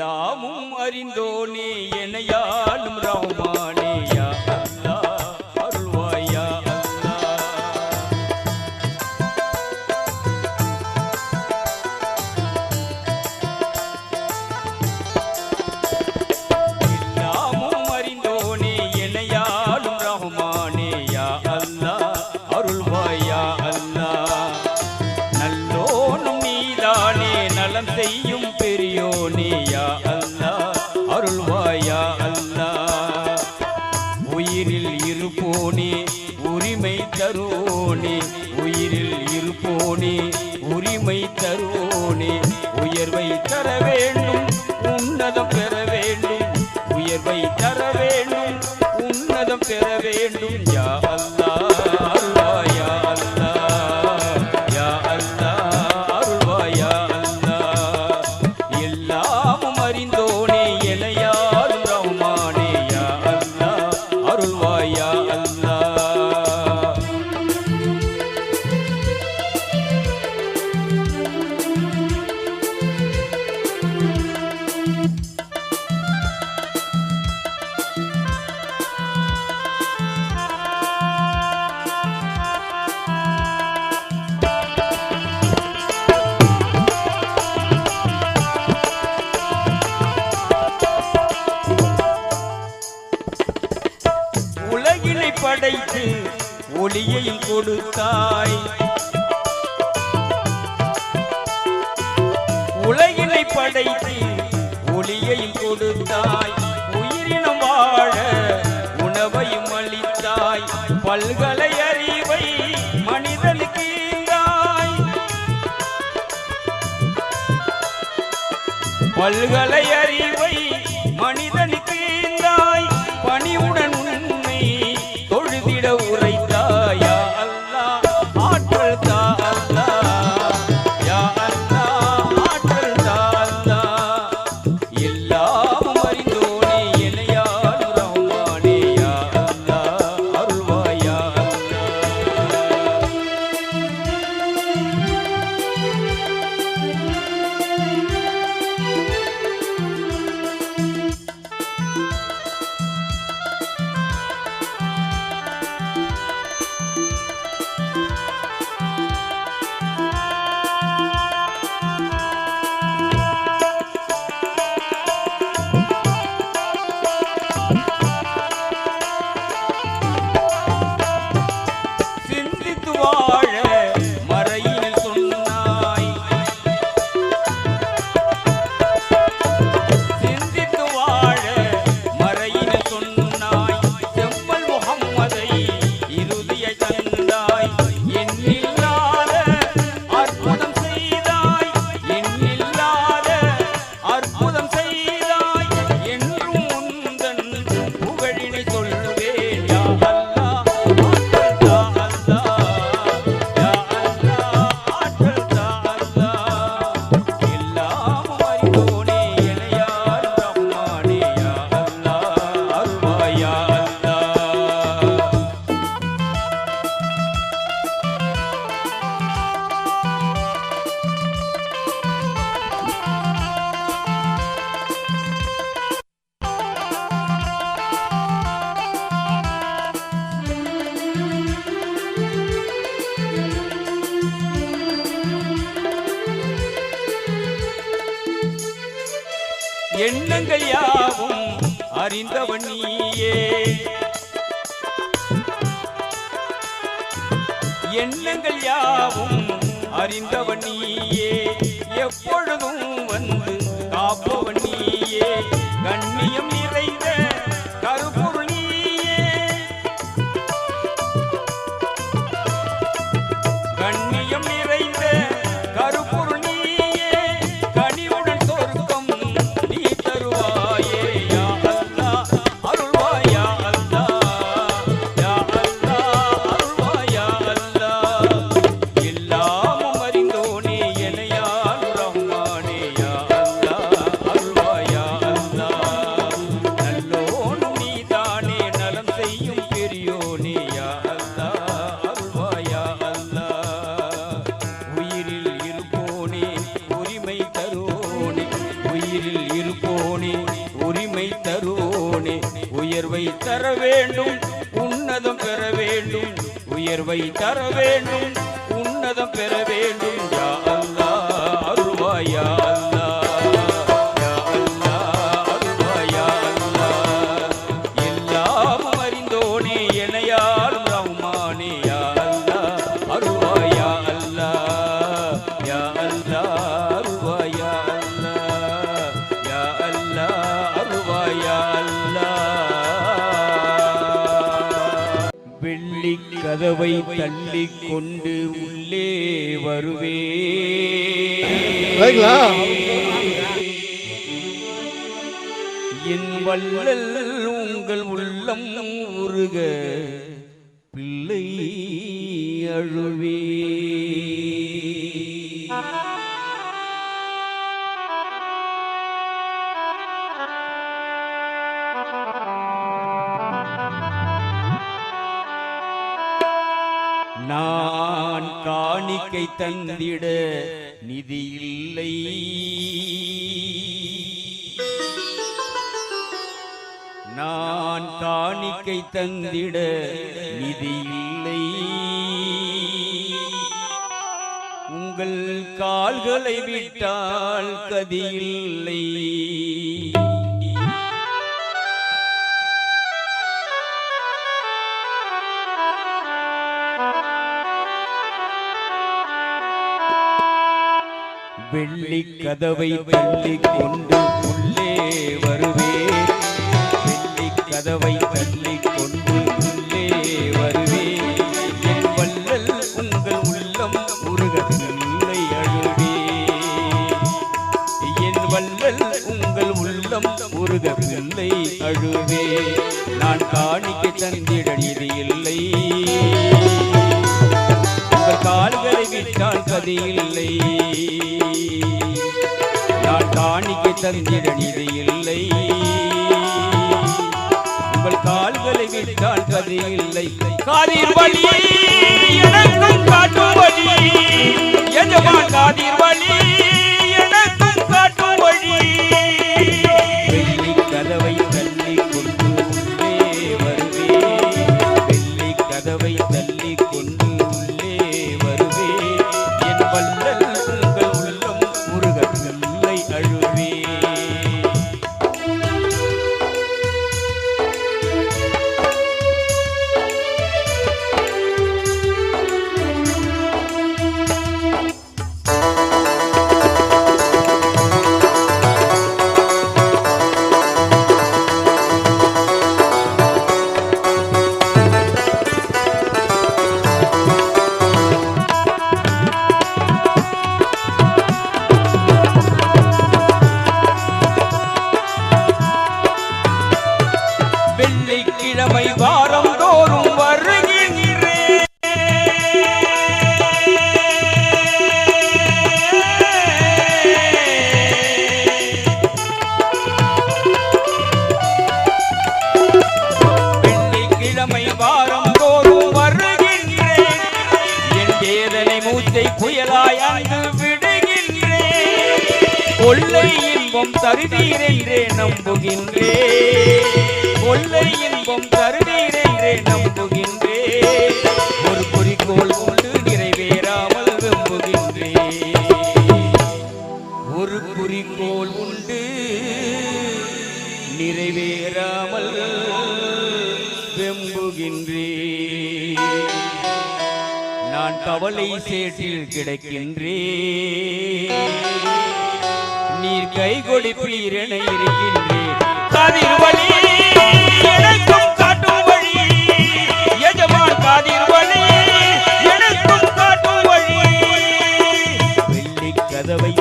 எல்லாமும் அறிந்தோனே எனையா தருவோனே உயிரில் இருப்போனே உரிமை தருவோனே உயர்வை தர வேண்டும் உன்னதம் பெற வேண்டும் உயர்வை தர வேண்டும் உன்னதம் பெற வேண்டும். யா படைத்து ஒளியையும் கொடுத்தாய். உலகினை படைத்து ஒளியையும் கொடுத்தாய். உயிரினம் வாழ உணவையும் அளித்தாய். பல்கலை அறிவை மனிதனுக்கு பல்கலை எண்ணங்கள் யாவும் அறிந்தவன் நீயே. எண்ணங்கள் யாவும் அறிந்தவன் நீயே. எப்பொழுதும் வந்து காப்பவன் நீயே. கண்ணியம் நீ உயர்வை தர வேண்டும் உன்னதம் பெற வேண்டும். யா அல்லா அருள்வாய். வெள்ளி கதவை தள்ளி கொண்டு உள்ளே வருவே? என் வள்ளல் உங்கள் உள்ளம் உருக பிள்ளை அழுவே நான் காணிக்கை தந்திட நிதி இல்லை நான் காணிக்கை தந்திட நிதி இல்லை உங்கள் கால்களை விட்டால் இல்லை வெள்ளி கதவை தள்ளி கொண்டு உள்ளே வருவே. வெள்ளி கதவை தள்ளி கொண்டு உள்ளே வருவே. என் வள்ளல் உங்கள் உள்ளம் உருக அழுவே. என் வள்ளல் உங்கள் உள்ளம் உருக அழுவே. நான் காணிக்க தந்திட நிதி இல்லை. உங்கள் கால்களை விட்டால் கதி இல்லை. தந்திட நிதி இல்லை உங்கள் கால்களை விட்டால் கதை இல்லை காதில் வழி எனக்கும் வெள்ளிக்கிழமை வாரம் தோறும் வருகின்றேன் வெள்ளிக்கிழமை வாரம் தோறும் வருகின்றேன் என் வேதனை மூச்சை புயலாய் அங்கு விடுகின்றேன் கொள்ளை இன்பம் தருவீர் என்றே நம்புகின்றேன் கொள்ளை இன்பம் தருவீர் என்றே நம்புகின்றேன் ஒரு குறிக்கோள் கொண்டு நிறைவேறாமல் விரும்புகின்றேன் ஒரு குறிக்கோள் உண்டு நிறைவேறாமல் வெம்புகின்றேன் நான் கவலை சேற்றில் கிடக்கின்றேன் நீர் கை கொடுப்பீர் என இருக்கின்றேன் வழி மதுரவை